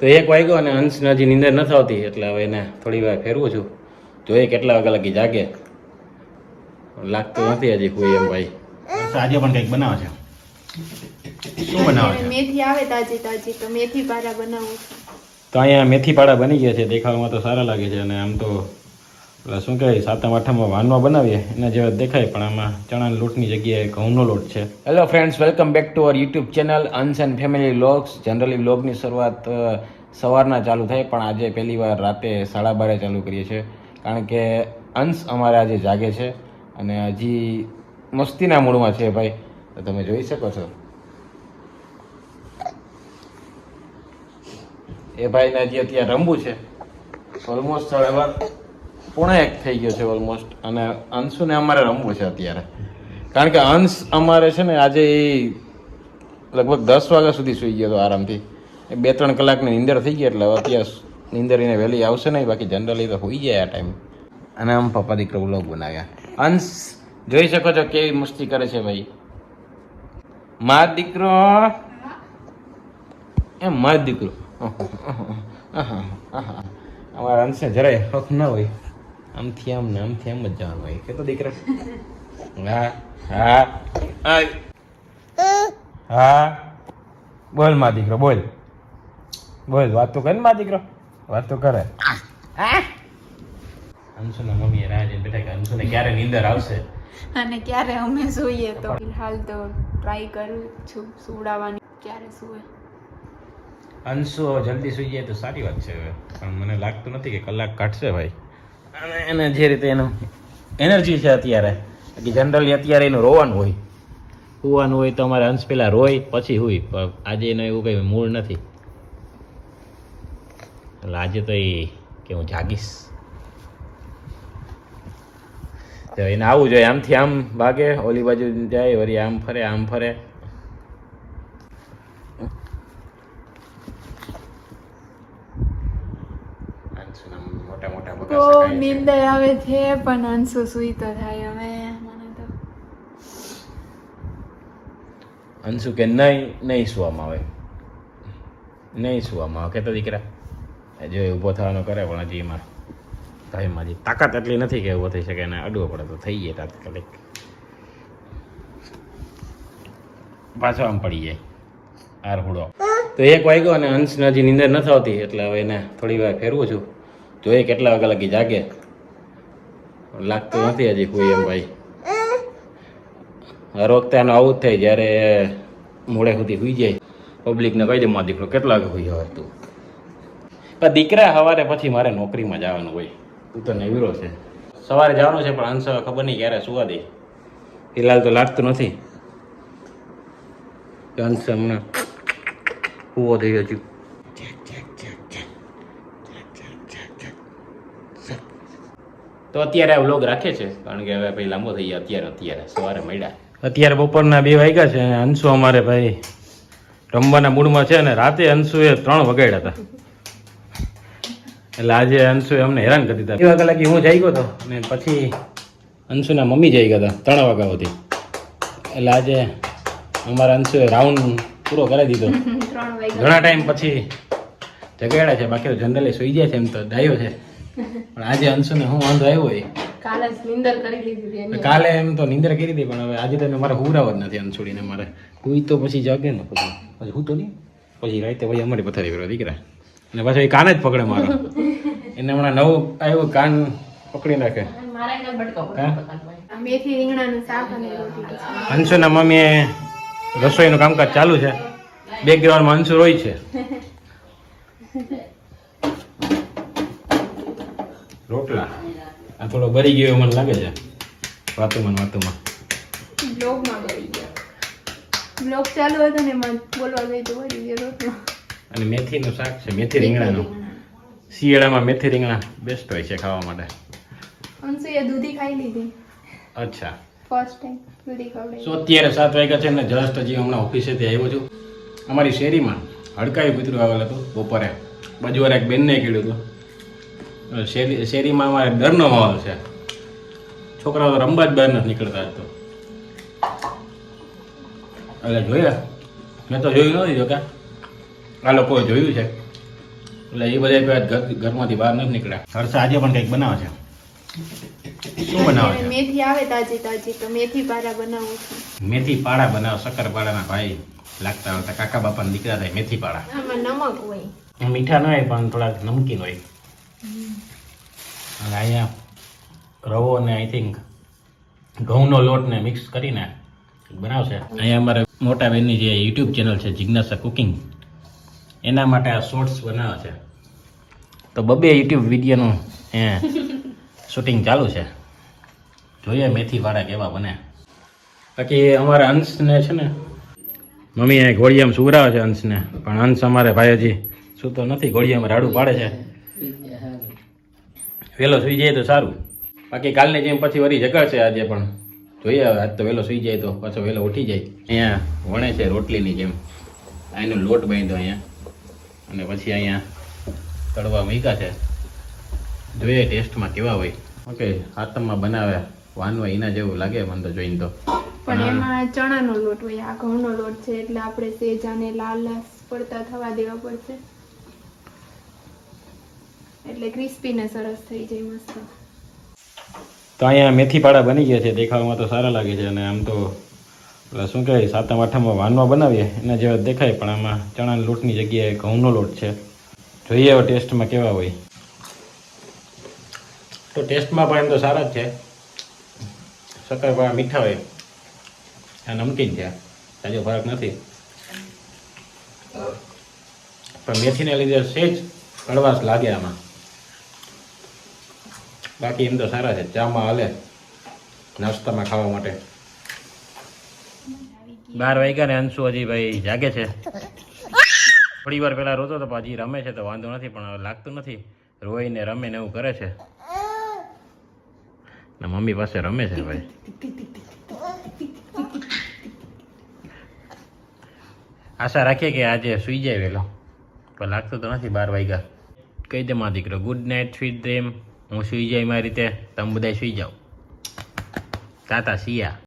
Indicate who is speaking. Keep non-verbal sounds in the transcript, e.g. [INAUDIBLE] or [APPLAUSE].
Speaker 1: તો એક વાગ્યો અને અંશને હજી નીંદર નથી આવતી એટલે હવે એને થોડી વાર ફેરવું છું. જોઈએ કેટલા વાગ્યા લગી જાગે? લાગતું નથી હજી કોઈ એમ ભાઈ. આજે પણ કંઈક બનાવે છે. શું બનાવે છે?
Speaker 2: મેથી આવે તાજી તાજી તો મેથી પાડા બનાવું
Speaker 1: તો અહીંયા મેથી પાડા બની ગયા છે દેખાવામાં તો સારા લાગે છે અને આમ તો પેલા શું કહેવાય, સાતમ, આઠમમાં વાનમાં બનાવીએ, એના જેવા દેખાય, પણ આમાં ચણાના લોટની જગ્યાએ ઘઉંનો લોટ છે. Hello friends welcome back to our YouTube channel અન્સ and family vlogs generally વ્લોગની શરૂઆત સવારના ચાલુ થાય, પણ આજે પહેલી વાર રાતે સાડા બારે ચાલુ કરીએ છીએ. કારણ કે અંશ અમારે આજે જાગે છે, અને હજી મસ્તીના મૂડમાં છે ભાઈ. તો તમે જોઈ શકો છો. એ ભાઈને હજી અત્યારે રમવું છે. ઓલમોસ્ટ સાડા પોણા એક થઈ ગયો છે ઓલમોસ્ટ અને અંશુને અમારે રમવું છે અત્યારે. કારણ કે અંશ અમારે છે ને આજે એ લગભગ દસ વાગ્યા સુધી સૂઈ ગયો હતો આરામથી. બે ત્રણ કલાકની નીંદર થઈ ગઈ એટલે અત્યારે નીંદર એને વહેલી આવશે નહીં, બાકી જનરલી તો હોઈ જાય આ ટાઈમ અને આમ પપ્પા દીકરો વ્લોગ બનાવ્યા. અંશ, જોઈ શકો છો કેવી મસ્તી કરે છે ભાઈ. માર દીકરો. એમ માર દીકરો. અમારા અંશને જરાય હક ના હોય. આમથી આમ ને આમથી આમ જ જવાનું હોય કે તો દીકરા. [LAUGHS] હા હા. હા. બોલમાં દીકરો બોલ. બોલ વાત તો કરે ને માં દીકરો. વાત તો કરે. અંશુના મમ્મીએ રાહ જોઈને બેઠા કે અંશુને ક્યારે નીંદર આવશે?
Speaker 2: અને ક્યારે અમે સૂઈએ તો? ફિલહાલ તો ટ્રાય કરું છું સુવડાવવાની. ક્યારે સુવે?
Speaker 1: અંશુ જલ્દી સુઈ જાય તો સારી વાત છે હવે. પણ મને લાગતું નથી કે કલાક કાઢશે ભાઈ. અને એને જે રીતે એનું એનર્જી છે અત્યારે કે જનરલી અત્યારે એનું રોવાનું હોય. સુવાનું હોય તો અમારે અંશ પહેલાં રોય, પછી હોય પણ આજે એનો એવું કંઈ મૂળ નથી. એટલે આજે તો એ કે હું જાગીશ. તો એને આવવું જોઈએ. આમથી આમ ભાગે ઓલી બાજુ જાય, વળી આમ ફરે આમ ફરે અંશુના મોટા મોટા
Speaker 2: તો. નીંદર આવે છે પણ અંશુ સુઈ તો થાય. હવે મને તો
Speaker 1: અંશુ કે નહીં નહીં સુવામાં આવે. નહીં સુવામાં આવે. કેતા દીકરા એ જો ઊભો થવાનો કરે પણ હજી એમાં ભાઈમાં હજી તાકાત એટલી નથી કે ઊભો થઈ શકે એને અડવો પડે તો થઈ જાય તાત્કાલિક. પાછો આમ પડી જાય. આર હુડો. તો એક વાગ્યો અને અંશને હજી નીંદર નથી આવતી એટલે હવે એને થોડી વાર ફેરવું છું. જોઈએ કેટલા વાગ્યા લગી જાગે? લાગતું નથી હજી કોઈ એમ ભાઈ. હર વખતે એનું આવું જ થાય જ્યારે મોડે સુધી સુઈ જાય. પબ્લિકને કહી દે મારો દીકરો કેટલા વાગે સુઈ હવે તું? પણ દીકરા સવારે પછી મારે નોકરીમાં જવાનું હોય. તું તો નવીરો છે. સવારે જવાનું છે પણ અંશ ખબર નહીં ક્યારે સુવા દે. ફિલહાલ તો લાગતું નથી. અંશ હમણાં કૂવો થઈ હજુ તો અત્યારે આ વ્લોગ રાખે છે કારણ કે હવે ભાઈ લાંબો થઈ ગયા અત્યારે અત્યારે સવારે મળ્યા. અત્યારે બપોરના બે વાગ્યા છે અને અંશુ અમારે ભાઈ રમવાના મૂડમાં છે અને રાતે અંશુએ ત્રણ વગાડ્યા હતા. એટલે આજે અંશુએ અમને હેરાન કરી દીધા. બે વાગ્યા લાગી હું જઈ ગયો હતો અને પછી અંશુના મમ્મી જઈ ગયા હતા ત્રણ વાગ્યા સુધી. એટલે આજે અમારા અંશુએ રાઉન્ડ પૂરો કરી દીધો. [LAUGHS] ઘણા ટાઈમ પછી જગાડ્યા છે બાકી તો જનરલી સુઈ જાય છે એમ તો ડાયો છે. પણ આજે અંશુને હું વાંધો આવ્યો હોય
Speaker 2: કાલે જ કરી લીધી
Speaker 1: કાલે એમ તો નિંદર કરી હતી પણ હવે આજે તો મારે હુરાવ જ નથી અંશુડીને મારે. હું તો પછી જાગે ને પછી. પછી હું તો નહીં. પછી રાતે પછી અમારી પથારી કરો દીકરા. અને પાછો એ કાન જ પકડે મારો. એને હમણાં નવું આવ્યું કાન પકડી નાખે. અંશુના મમ્મીએ રસોઈનું કામકાજ ચાલુ છે. બેકગ્રાઉન્ડમાં અંશુ રોય છે. રોટલા. આ થોડો બરી ગયો એવું મને લાગે છે. વાતુમાં વાતોમાં.
Speaker 2: બ્લોગમાં બળી ગયો. બ્લોગ ચાલુ હતો ને મન બોલવા ગઈ તો બળી ગયો રોટલો.
Speaker 1: અને મેથીનું શાક છે મેથી રીંગણાનું. શિયાળામાં મેથી રીંગણા બેસ્ટ હોય છે ખાવા માટે.
Speaker 2: અંશુએ દૂધી ખાઈ લીધી.
Speaker 1: અચ્છા.
Speaker 2: ફર્સ્ટ ટાઈમ દૂધી ખવડાવી
Speaker 1: સો અત્યારે સાત વાગ્યા છે ને જસ્ટ હજી હમણાં ઓફિસેથી આવ્યો છું. અમારી શેરીમાં હડકાયું કૂતરું આવેલું હતું. બપોરે બાજુવાળા એક બેનને કીધું હતું. શેરી શેરીમાં અમારે ડરનો માહોલ છે. છોકરાઓ તો રમવા જ બહાર નથી નીકળતા તો. એટલે જોયા? મેં તો જોયું નથી જોકા આ લોકોએ જોયું છે. એટલે એ બધા ઘર ઘરમાંથી બહાર નથી નીકળ્યા. હર્ષ આજે પણ કંઈક બનાવે છે. શું બનાવે છે?
Speaker 2: મેથી આવે તાજી તાજી તો મેથી પાડા બનાવું છું.
Speaker 1: મેથી પાડા બનાવ શક્કરપાડાના ભાઈ લાગતા આવતા કાકા બાપાના દીકરા થાય મેથી પાડા.
Speaker 2: આમાં નમક હોય.
Speaker 1: મીઠા ન હોય પણ થોડાક નમકીન હોય. અને અહીંયા રવો અને આઈ થિંક ઘઉંનો લોટને મિક્સ કરીને બનાવશે. અહીંયા અમારે મોટા બેનની જે યુટ્યુબ ચેનલ છે, જિજ્ઞાસા કુકિંગ એના માટે આ શોર્ટ્સ બનાવે છે. તો બબે યુટ્યુબ વિડીયોનું એ શૂટિંગ ચાલુ છે. જોઈએ મેથી વાળા કેવા બને. બાકી અમારા અંશને છે ને મમ્મી એ ઘોડિયામાં સુવરાવે છે અંશને પણ અંશ અમારે ભાઈ હજી સૂતો નથી, ઘોડિયામાં રાડું પાડે છે. વહેલો સુઈ જાય તો સારું. બાકી કાલની જેમ પછી વરી જગાડશે આજે પણ. જોઈએ હવે આજ તો વહેલો સુઈ જાય તો પાછો વહેલો ઉઠી જાય. અહીંયા વણે છે રોટલીની જેમ. અહીંનો લોટ બાંધ્યો અહીંયા. અને પછી અહીંયા તળવા મૂક્યા છે. જોઈએ ટેસ્ટમાં કેવા હોય. ઓકે હાથમાં બનાવે વાનવા એના જેવું લાગે મને તો જોઈને તો.
Speaker 2: પણ એમાં ચણાનો લોટ હોય આ ઘઉંનો લોટ છે એટલે આપણે સેજાને લાલ લાલ પડતા થવા દેવા પડશે. એટલે ક્રિસ્પી સરસ થઈ જાય મસ્ત.
Speaker 1: તો અહીંયા મેથી પાડા બની ગયા છે, દેખાવામાં તો સારા લાગે છે અને આમ તો શું કહેવાય, સાતમ, આઠમમાં વાનવા બનાવીએ, એના જેવા દેખાય, પણ આમાં ચણાના લોટની જગ્યાએ ઘઉંનો લોટ છે. જોઈએ હવે ટેસ્ટમાં કેવા હોય. તો ટેસ્ટમાં પણ એમ તો સારા જ છે. શક્કરપારા મીઠા હોય. આ નમકીન છે. તાજો ફરક નથી. પણ મેથીને લીધે સેજ કડવાશ લાગે આમાં. બાકી એમ તો સારા છે. ચામાં હાલે. નાસ્તામાં ખાવા માટે. બાર વાગ્યા ને અંશુ હજી ભાઈ જાગે છે. થોડી વાર પહેલા રોતો તો હજી રમે છે તો વાંધો નથી, પણ લાગતું નથી. રોઈને રમે ને એવું કરે છે. ને મમ્મી પાસે રમે છે ભાઈ. આશા રાખીએ કે આજે સુઈ જાય વહેલો પણ લાગતું તો નથી બાર વાગ્યા. કહી દે માં દીકરો ગુડ નાઇટ સ્વીટ ડ્રીમ હું સુઈ જાય મારી રીતે તમે બધા સુઈ જાઓ. તાતા સિયા.